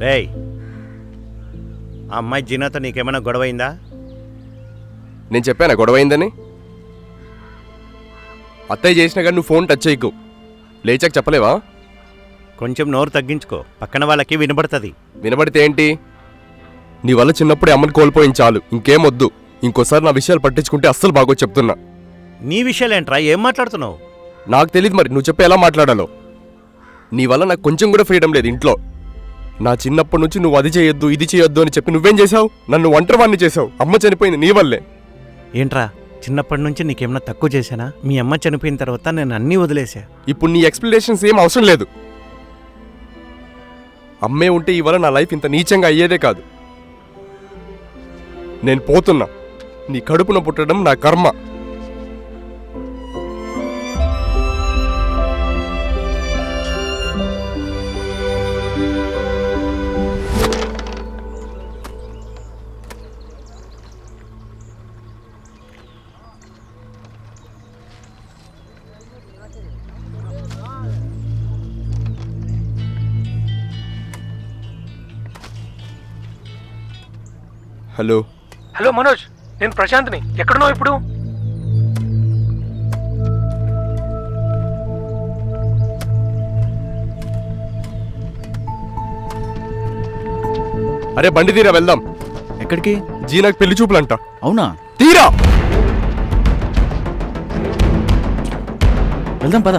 రేయ్ ఆ అమ్మాయి జీనాతో నీకేమైనా గొడవ అయిందా నేను చెప్పానా గొడవ అయిందని అత్తయ్య చేసినా కానీ నువ్వు ఫోన్ టచ్ చేయకు. లేచాక చెప్పలేవా? కొంచెం నోరు తగ్గించుకో. పక్కన వాళ్ళకి వినబడుతుంది. వినబడితే ఏంటి? నీ వల్ల చిన్నప్పుడే అమ్మని కోల్పోయింది చాలు. ఇంకేం వద్దు. ఇంకోసారి నా విషయాలు పట్టించుకుంటే అస్సలు బాగో చెప్తున్నా. నీ విషయాలేంట్రా? ఏం మాట్లాడుతున్నావు? నాకు తెలియదు మరి. నువ్వు చెప్పి ఎలా మాట్లాడాలో? నీ వల్ల నాకు కొంచెం కూడా ఫ్రీడమ్ లేదు ఇంట్లో. నా చిన్నప్పటి నుంచి నువ్వు అది చేయొద్దు ఇది చేయొద్దు అని చెప్పి నువ్వేం చేశావు? నన్ను ఒంటరివాణ్ణి చేశావు. అమ్మ చనిపోయింది నీ వల్లే. ఏంట్రా చిన్నప్పటి నుంచి నీకేమైనా తక్కువ చేశానా? మీ అమ్మ చనిపోయిన తర్వాత నేను అన్నీ వదిలేసా ఇప్పుడు నీ ఎక్స్ప్లెనేషన్స్ ఏం అవసరం లేదు. అమ్మే ఉంటే ఇవాళ నా లైఫ్ ఇంత నీచంగా అయ్యేదే కాదు. నేను పోతున్నా. నీ కడుపున పుట్టడం నా కర్మ. హలో. హలో మనోజ్ నేను ప్రశాంత్ని. ఎక్కడున్నావు ఇప్పుడు? అరే బండి తీరా వెళ్దాం. ఎక్కడికి? జీనాకు పెళ్ళి చూపులంట. అవునా? తీరా! వెళ్దాం పద.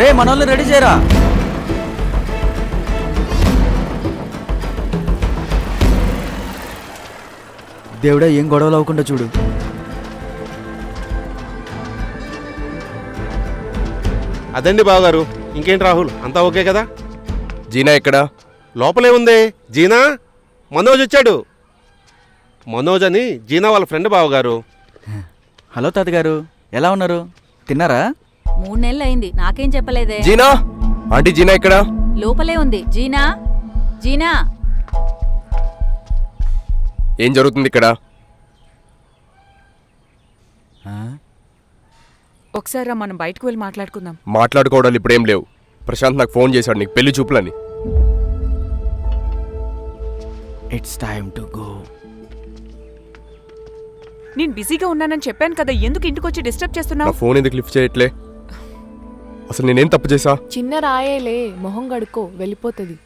రే మనోళ్ళని రెడీ చేయరా? దేవుడా ఏం గొడవలు అవ్వకుండా చూడు. అదండి బావగారు ఇంకేంటి రాహుల్? అంతా ఓకే కదా? జీనా ఎక్కడా? లోపలే ఉంది. జీనా? మనోజ్ వచ్చాడు. మనోజ్ అని జీనా వాళ్ళ ఫ్రెండ్ బావగారు. హలో తాతగారు ఎలా ఉన్నారు? తిన్నారా? మూడు నెలలు అయింది నాకేం చెప్పలేదే. జీనా? ఆంటీ జీనా ఎక్కడా? లోపలే ఉంది. జీనా? జీనా? ఏం జరుగుతుంది ఇక్కడ? ఒకసారి రా మనం బయటకు వెళ్ళి మాట్లాడుకుందాం. మాట్లాడుకోవడాలు ఇప్పుడేం లేవు. ప్రశాంత్ నాకు ఫోన్ చేశాడు నీకు పెళ్ళి చూపులని. ఇట్స్ టైమ్ టు గో నేను బిజీగా ఉన్నానని చెప్పాను కదా ఎందుకు ఇంటికి వచ్చి డిస్టర్బ్ నా చేస్తున్నావు ఫోన్ ఎందుకు లిఫ్ట్ చేయట్లే? అసలు నేనేం తప్పు చేశా? చిన్న రాయేలే మొహం గడుకో వెళ్ళిపోతుంది.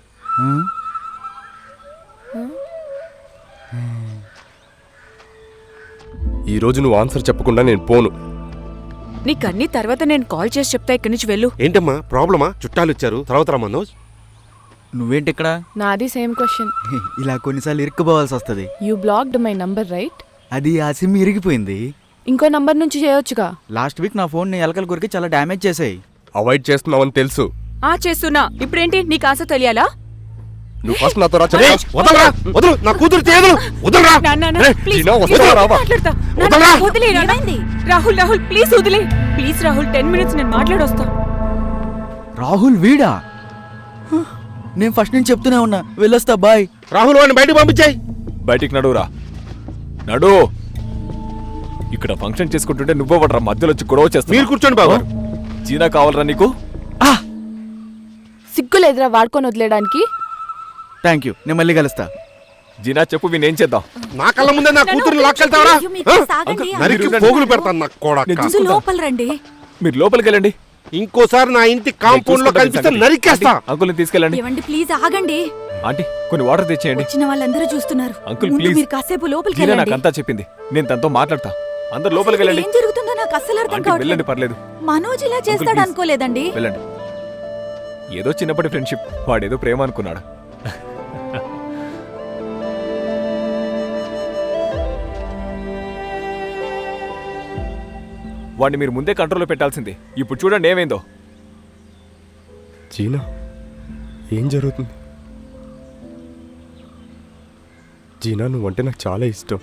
ఈ రోజు నువ్వు ఆన్సర్ చెప్పకుండా నేను పోను. నీకు అన్ని తర్వాత నేను కాల్ చేసి చెప్తా ఇక్కడి నుంచి వెళ్ళు. ఏంటమ్మా ప్రాబ్లమా? చుట్టాలు ఇచ్చారు తర్వాత రా మనోజ్. నువ్వేంటి ఇక్కడ? నాది సేమ్ క్వశ్చన్. ఇలా కొన్నిసార్లు ఇరుక్కుపోవాల్సి వస్తుంది. You blocked my number right అది ఆ సిమ్ ఇరిగిపోయింది. ఇంకో నంబర్ నుంచి చేయొచ్చుగా. లాస్ట్ వీక్ నా ఫోన్ ఎలకల కొరికి చాలా డ్యామేజ్ చేసాయి. అవాయిడ్ చేస్తున్నావని తెలుసు. ఆ చేస్తున్నా. ఇప్పుడేంటి? నీకు ఆశ తెలియాలా? నువ్వు ఫస్ట్ నాతో రా. వదలరా వదలు. నా కూతురు చేయదు వదలరా? రాహుల్ రాహుల్ ప్లీజ్ వదిలే. ప్లీజ్ రాహుల్ టెన్ మినిట్స్ నేను మాట్లాడొస్తా. రాహుల్ వీడా? నేను ఫస్ట్ నుంచి చెప్తూనే ఉన్నా. వెళ్ళొస్తా బాయ్ రాహుల్ వాడిని బయటకు పంపించాయి. బయటికి నడువురా. నడు. ఇక్కడ ఫంక్షన్ చేసుకుంటుంటే నువ్వెవడరా మధ్యలో వచ్చి గొడవ చేస్తా. మీరు కూర్చోండి బావగారు జీనా కావాలరా నీకు? సిగ్గు లేదురా వాడుకొని వదిలేయడానికి? థ్యాంక్ యూ నేను మళ్ళీ కలుస్తా. జీనా చెప్పు వినేం చేద్దాం? నా కళ్ళ ముందే నా కూతురు లాక్కెళ్తావరా. నరికి పోగులు పెడతాను నాకు కూడా లోపల రండి. మీరు లోపలికి వెళ్ళండి. ఇంకోసారి నా ఇంటి కాంపౌండ్లో కనిపిస్తే నరికేస్తా. ఆంటీ, అంకుల్ని తీసుకెళ్ళండి. ఏవండి ప్లీజ్ ఆగండి. ఆంటీ కొన్ని వాటర్ తెచ్చేయండి. వచ్చిన వాళ్ళందరూ చూస్తున్నారు. Uncle, please. మీరు కాసేపు లోపలికి వెళ్ళండి. నాకు అంతా చెప్పింది. నేను తనతో మాట్లాడతా. అందరు అసలు లోపలికి వెళ్ళండి. ఏం జరుగుతుందో నాకు అస్సలు అర్థం కావట్లేదు. వెళ్ళండి పర్లేదు. మనోజ్ ఇలా చేస్తాడు please. అనుకోలేదండి. వెళ్ళండి. ఏదో చిన్నప్పటి ఫ్రెండ్షిప్. వాడేదో ప్రేమ అనుకున్నాడు. వాడిని మీరు ముందే కంట్రోల్లో పెట్టాల్సింది. ఇప్పుడు చూడండి ఏమైందో. జీనా ఏం జరుగుతుంది? జీనా నువ్వంటే నాకు చాలా ఇష్టం.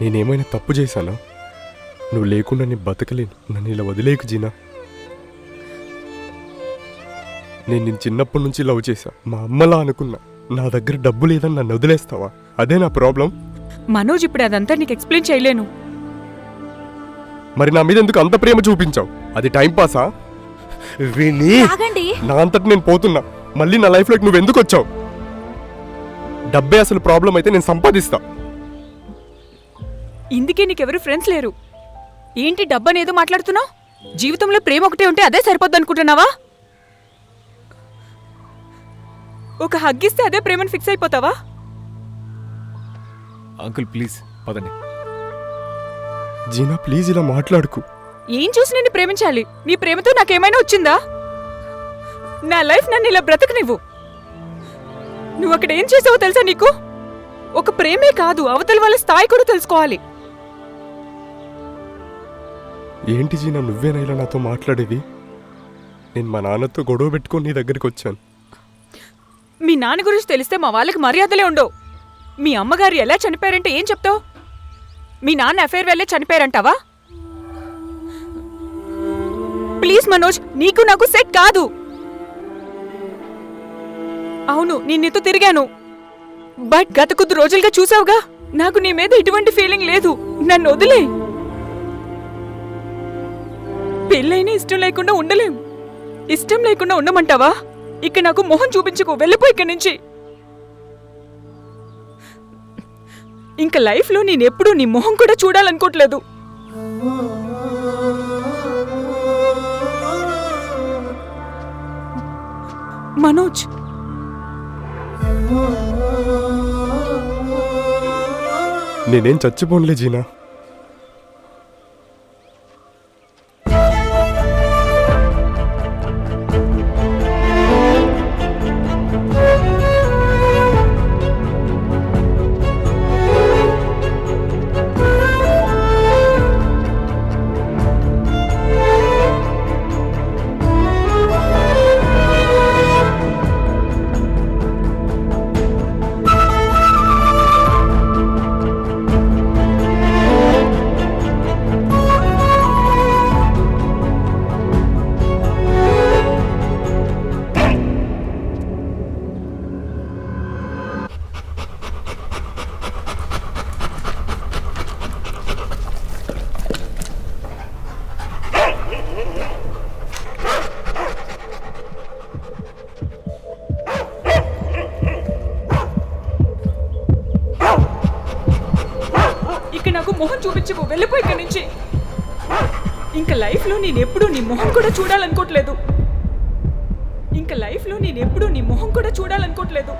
నేనేమైనా తప్పు చేశానా? నువ్వు లేకుండా నేను బతకలేను. నన్ను ఇలా వదిలేకు జీనా. నేను నేను చిన్నప్పటి నుంచి లవ్ చేశా. మా అమ్మలా అనుకున్నా. నా దగ్గర డబ్బు లేదని నన్ను వదిలేస్తావా? అదే నా ప్రాబ్లం. మనోజ్ ఇప్పుడు అదంతా నీకు ఎక్స్ప్లెయిన్ చేయలేను. మరి నా మీద ఎందుకు అంత ప్రేమ చూపించావు? అది టైం పాసా? విని ఆగండి. నా అంతటి నేను పోతున్నా. మళ్ళీ నా లైఫ్లోకి నువ్వు ఎందుకు వచ్చావు? డబ్బే అసలు ప్రాబ్లం అయితే నేను సంపాదిస్తా. ఇందుకే నీకెవరు ఫ్రెండ్స్ లేరు. ఏంటి డబ్బనేదో మాట్లాడుతున్నావు? జీవితంలో ప్రేమ ఒకటే ఉంటే అదే సరిపోద్ది అనుకుంటున్నావా? ఒక హగ్గిస్తే అదే ప్రేమను ఫిక్స్ అయిపోతావా? అంకుల్ ప్లీజ్ పదండి. జీనా ప్లీజ్ ఇలా మాట్లాడుకు. ఏం చూసి నిన్ను ప్రేమించాలి? నీ ప్రేమతో నాకేమైనా వచ్చిందా? నా లైఫ్ నన్ను ఇలా బ్రతకనివ్వు. నువ్వు అక్కడ ఏం చేసావో తెలుసా నీకు? ఒక ప్రేమే కాదు అవతల వాళ్ళ స్థాయి కూడా తెలుసుకోవాలి. ఏంటి జీనా నువ్వేనా ఇలా నాతో మాట్లాడేది? నేను మా నాన్నతో గొడవ పెట్టుకొని నీ దగ్గరికి వచ్చాను. మీ నాన్న గురించి తెలిస్తే మా వాళ్ళకి మర్యాదలే ఉండవు. మీ అమ్మగారు ఎలా చనిపోయారంటే ఏం చెప్తావు? మీ నాన్న అఫైర్ వెళ్ళే చనిపోయారంటావా? ప్లీజ్ మనోజ్ నీకు నాకు సెట్ కాదు. అవును నేను నీతో తిరిగాను. బట్ గత కొద్ది రోజులుగా చూసావుగా నాకు నీ మీద ఎటువంటి ఫీలింగ్ లేదు. నన్ను వదిలే. పెళ్ళైన ఇష్టం లేకుండా ఉండలేం. ఇష్టం లేకుండా ఉండమంటావా? ఇక నాకు మొహం చూపించుకో వెళ్ళిపో ఇక్కడి నుంచి. ఇంక లైఫ్లో నేను ఎప్పుడూ నీ మొహం కూడా చూడాలనుకోవట్లేదు. మనోజ్. నేనేం చచ్చిపోనులే జీనా? మొహం చూపించుకో వెళ్ళిపోయి ఇక్కడి నుంచి. ఇంకా లైఫ్లో నేను ఎప్పుడూ నీ మొహం కూడా చూడాలనుకోవట్లేదు. ఇంకా లైఫ్లో నేను ఎప్పుడూ నీ మొహం కూడా చూడాలనుకోవట్లేదు.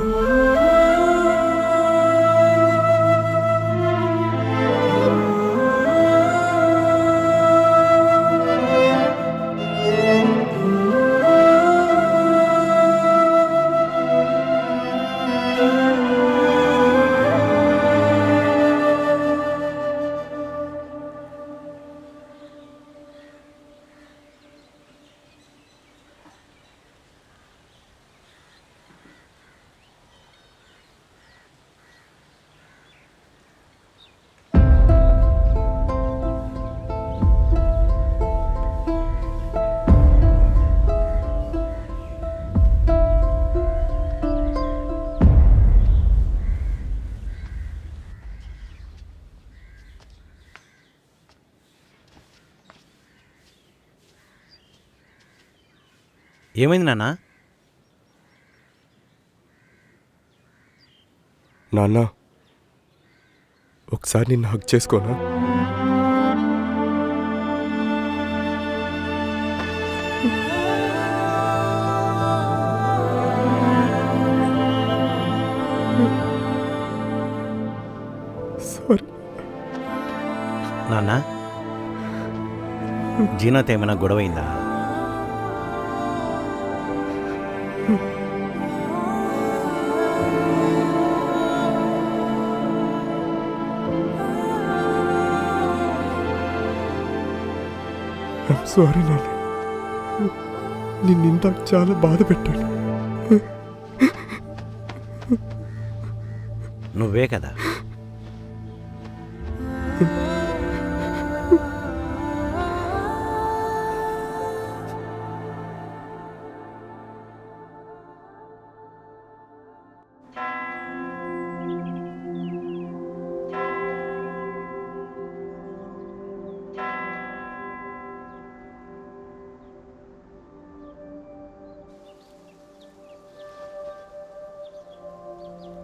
Oh. ఏమైంది నాన్న? నాన్న ఒకసారి నిన్ను హక్ చేసుకోనా? నాన్న జీనాతో ఏమైనా గొడవైందా సారీ నాన్న నిన్నింత చాలా బాధ పెట్టాను. నువ్వే కదా?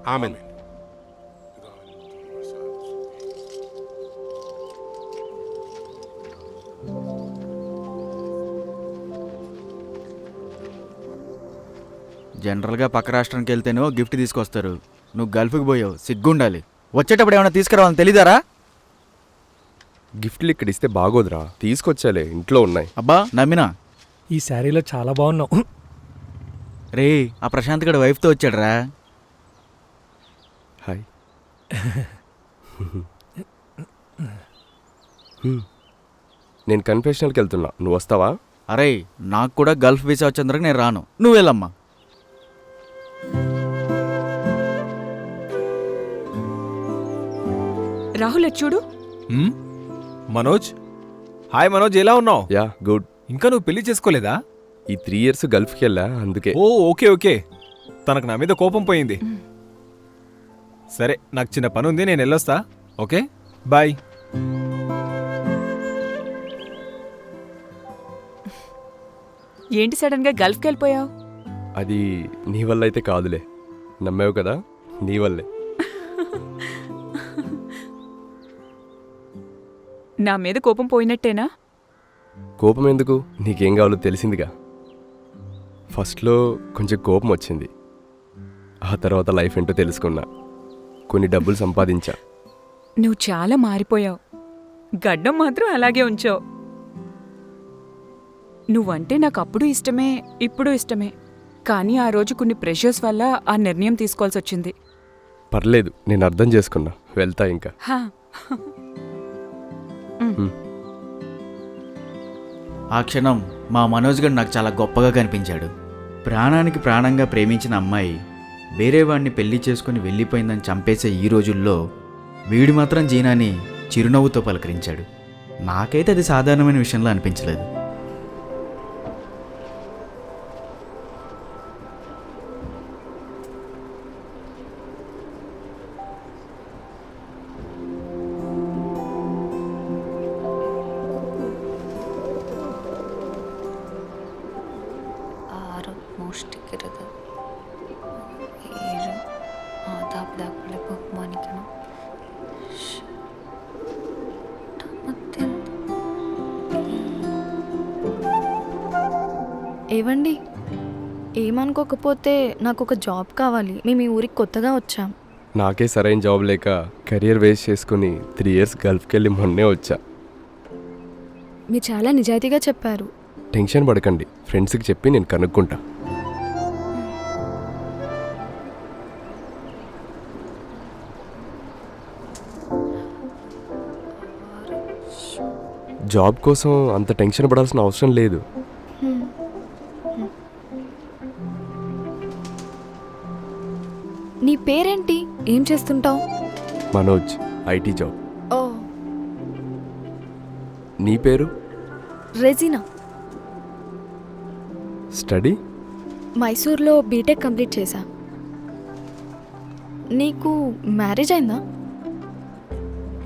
ఆమెన్. జనరల్గా పక్క రాష్ట్రానికి వెళ్తేనో గిఫ్ట్ తీసుకొస్తారు. నువ్వు గల్ఫ్కి పోయావు సిగ్గుండాలి. వచ్చేటప్పుడు ఏమైనా తీసుకురావాలని తెలీదారా? గిఫ్ట్లు ఇక్కడ ఇస్తే బాగోదురా. తీసుకొచ్చాలే ఇంట్లో ఉన్నాయి. అబ్బా నమ్మినా? ఈ శారీలో చాలా బాగున్నావు. రే ఆ ప్రశాంత్ గడి వైఫ్తో వచ్చాడురా. హాయ్ హ్మ్. నేను కన్ఫెషనల్కి వెళ్తున్నా. నువ్వు వస్తావా? అరే నాకు కూడా గల్ఫ్ వీసా వచ్చేందుకు నేను రాను. నువ్వు వెళ్ళమ్మా. రాహుల్ చూడు. హ్మ్? మనోజ్? హాయ్ మనోజ్ ఎలా ఉన్నావు? Yeah good. ఇంకా నువ్వు పెళ్ళి చేసుకోలేదా? ఈ త్రీ ఇయర్స్ గల్ఫ్కి వెళ్ళా అందుకే. Oh okay okay. తనకు నా మీద కోపం పోయింది. సరే నాకు చిన్న పని ఉంది నేను వెళ్ళొస్తా. ఓకే? బాయ్. ఏంటి సడన్గా గల్ఫ్కి వెళ్ళిపోయావు? అది నీ వల్ల అయితే కాదులే. నమ్మావు కదా? నీ వల్లే. నా మీద కోపం పోయినట్టేనా? కోపం ఎందుకు? నీకేం కావాలో తెలిసిందిగా. ఫస్ట్లో కొంచెం కోపం వచ్చింది. ఆ తర్వాత లైఫ్ ఏంటో తెలుసుకున్నా. కొన్ని డబ్బులు సంపాదించా. నువ్వు చాలా మారిపోయావు. గడ్డం మాత్రం అలాగే ఉంచావు. నువ్వంటే నాకు అప్పుడు ఇష్టమే ఇప్పుడు ఇష్టమే. కానీ ఆ రోజు కొన్ని ప్రెషర్స్ వల్ల ఆ నిర్ణయం తీసుకోవాల్సి వచ్చింది. పర్లేదు నేను అర్థం చేసుకున్నా. వెళ్తా ఇంకా. హా. ఆ క్షణం మా మనోజ్ గడు నాకు చాలా గొప్పగా కనిపించాడు. ప్రాణానికి ప్రాణంగా ప్రేమించిన అమ్మాయి వేరే వాడిని పెళ్ళి చేసుకుని వెళ్ళిపోయిందని చంపేసే ఈ రోజుల్లో వీడు మాత్రం జీనాని చిరునవ్వుతో పలకరించాడు. నాకైతే అది సాధారణమైన విషయంలో అనిపించలేదు. ఏవండి? ఏమనుకోకపోతే నాకు ఒక జాబ్ కావాలి. మేము ఈ ఊరికి కొత్తగా వచ్చాం. నాకే సరైన జాబ్ లేక కెరియర్ వేస్ట్ చేసుకుని త్రీ ఇయర్స్ గల్ఫ్కి వెళ్ళి మొన్నే వచ్చా. మీరు చాలా నిజాయితీగా చెప్పారు. టెన్షన్ పడకండి. ఫ్రెండ్స్కి చెప్పి నేను కనుక్కుంటా. జాబ్ కోసం అంత టెన్షన్ పడాల్సిన అవసరం లేదు. నీ పేరేంటి? ఏం చేస్తుంటావు? Manoj IT job. ఓ. నీ పేరు? రెజినా. స్టడీ? మైసూర్లో బీటెక్ కంప్లీట్ చేశా. నీకు మ్యారేజ్ అయిందా?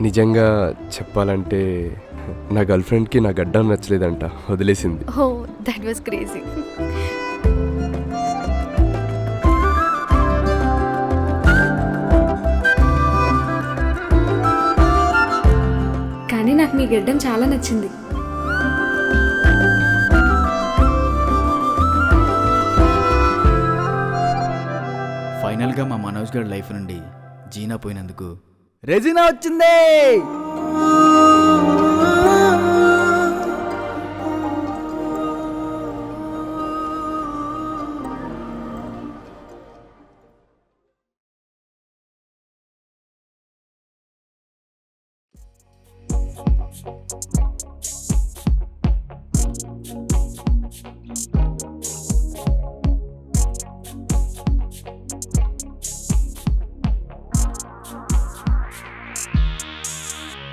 నిజంగా చెప్పాలంటే నా గర్ల్ ఫ్రెండ్కి నా గడ్డం నచ్చలేదంట వదిలేసింది. ఓ దట్ వాస్ క్రేజీ మీ గడ్డం చాలా నచ్చింది. ఫైనల్గా మా మనోజ్ గడి లైఫ్ నుండి జీనా పోయినందుకు రెజినా వచ్చిందే!